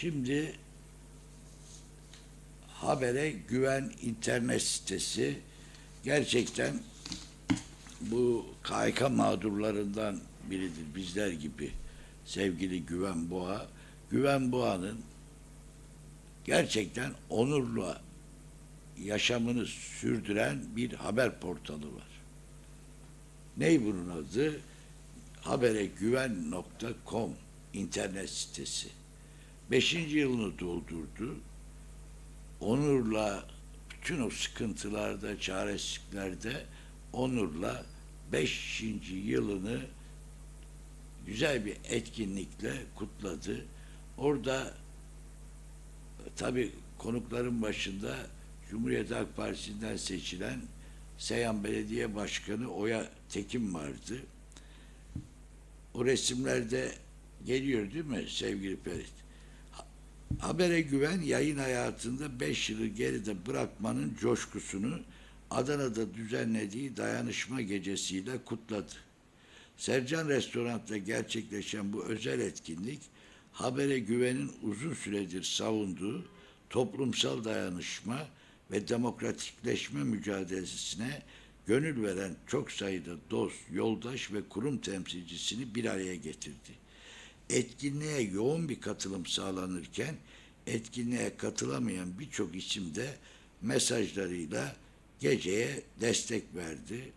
Şimdi habere güven internet sitesi gerçekten bu KHK mağdurlarından biridir bizler gibi sevgili Güven Boğa. Güven Boğa'nın gerçekten onurlu yaşamını sürdüren bir haber portalı var. Ney bunun adı? haberegüven.com internet sitesi. Beşinci yılını doldurdu. Onur'la bütün o sıkıntılarda, çaresizliklerde Onur'la beşinci yılını güzel bir etkinlikle kutladı. Orada tabi konukların başında Cumhuriyet Halk Partisi'nden seçilen Seyhan Belediye Başkanı Oya Tekin vardı. O resimlerde geliyor değil mi sevgili Ferit? Ha- Habere güven yayın hayatında 5 yılı geride bırakmanın coşkusunu Adana'da düzenlediği dayanışma gecesiyle kutladı. Sercan Restorant'ta gerçekleşen bu özel etkinlik habere güvenin uzun süredir savunduğu toplumsal dayanışma ve demokratikleşme mücadelesine gönül veren çok sayıda dost, yoldaş ve kurum temsilcisini bir araya getirdi. Etkinliğe yoğun bir katılım sağlanırken etkinliğe katılamayan birçok isim de mesajlarıyla geceye destek verdi.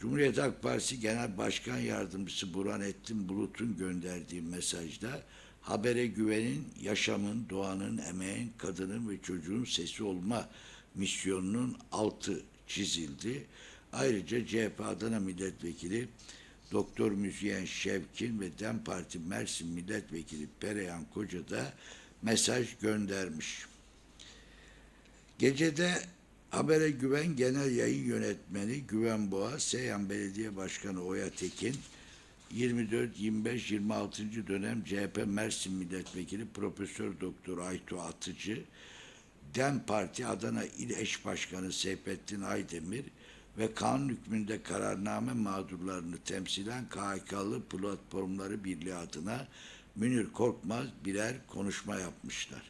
Cumhuriyet Halk Partisi Genel Başkan Yardımcısı Burhanettin Bulut'un gönderdiği mesajda habere güvenin, yaşamın, doğanın, emeğin, kadının ve çocuğun sesi olma misyonunun altı çizildi. Ayrıca CHP Adana Milletvekili Doktor Müzeyyen Şevkin ve DEM Parti Mersin Milletvekili Perihan Koca da mesaj göndermiş. Gecede Habere Güven Genel Yayın Yönetmeni Güven Boğa, Seyhan Belediye Başkanı Oya Tekin, 24, 25, 26. dönem CHP Mersin Milletvekili Profesör Doktor Aytu Atıcı, DEM Parti Adana İl Eş Başkanı Seyfettin Aydemir ve kanun hükmünde kararname mağdurlarını temsilen KHK'lı Platformları Birliği adına Münir Korkmaz birer konuşma yapmışlar.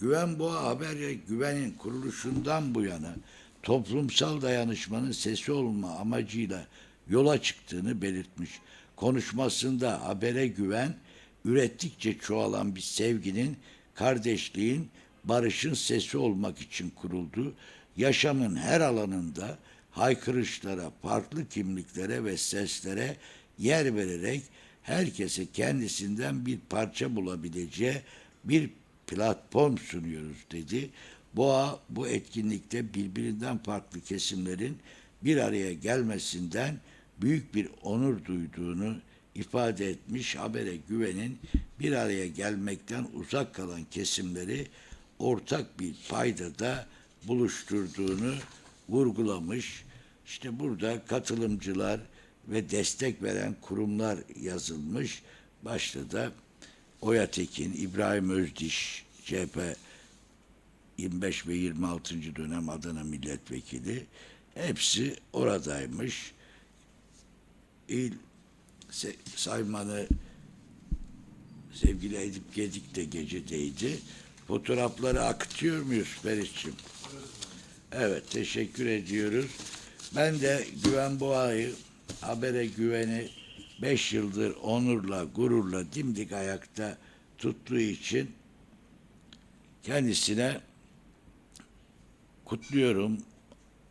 Güven Boğa Haber ve Güven'in kuruluşundan bu yana toplumsal dayanışmanın sesi olma amacıyla yola çıktığını belirtmiş. Konuşmasında habere güven, ürettikçe çoğalan bir sevginin, kardeşliğin, barışın sesi olmak için kuruldu. Yaşamın her alanında haykırışlara, farklı kimliklere ve seslere yer vererek herkese kendisinden bir parça bulabileceği bir platform sunuyoruz dedi. Boğa bu etkinlikte birbirinden farklı kesimlerin bir araya gelmesinden büyük bir onur duyduğunu ifade etmiş. Habere güvenin bir araya gelmekten uzak kalan kesimleri ortak bir paydada buluşturduğunu vurgulamış. İşte burada katılımcılar ve destek veren kurumlar yazılmış. Başta da Oya Tekin, İbrahim Özdiş, CHP 25 ve 26. dönem Adana Milletvekili hepsi oradaymış. İl saymanı sevgili Edip Gedik de gecedeydi. Fotoğrafları akıtıyor muyuz Ferit'ciğim? Evet, teşekkür ediyoruz. Ben de Güven Boğa'yı, habere güveni 5 yıldır onurla, gururla dimdik ayakta tuttuğu için kendisine kutluyorum.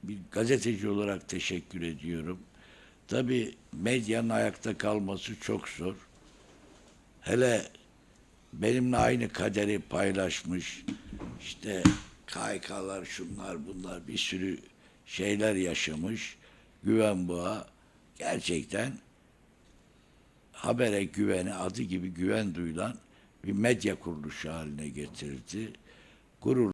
Bir gazeteci olarak teşekkür ediyorum. Tabii medyanın ayakta kalması çok zor. Hele benimle aynı kaderi paylaşmış, işte KYK'lar, şunlar bunlar bir sürü şeyler yaşamış. Güven Boğa gerçekten habere güveni adı gibi güven duyulan bir medya kuruluşu haline getirdi. Gurur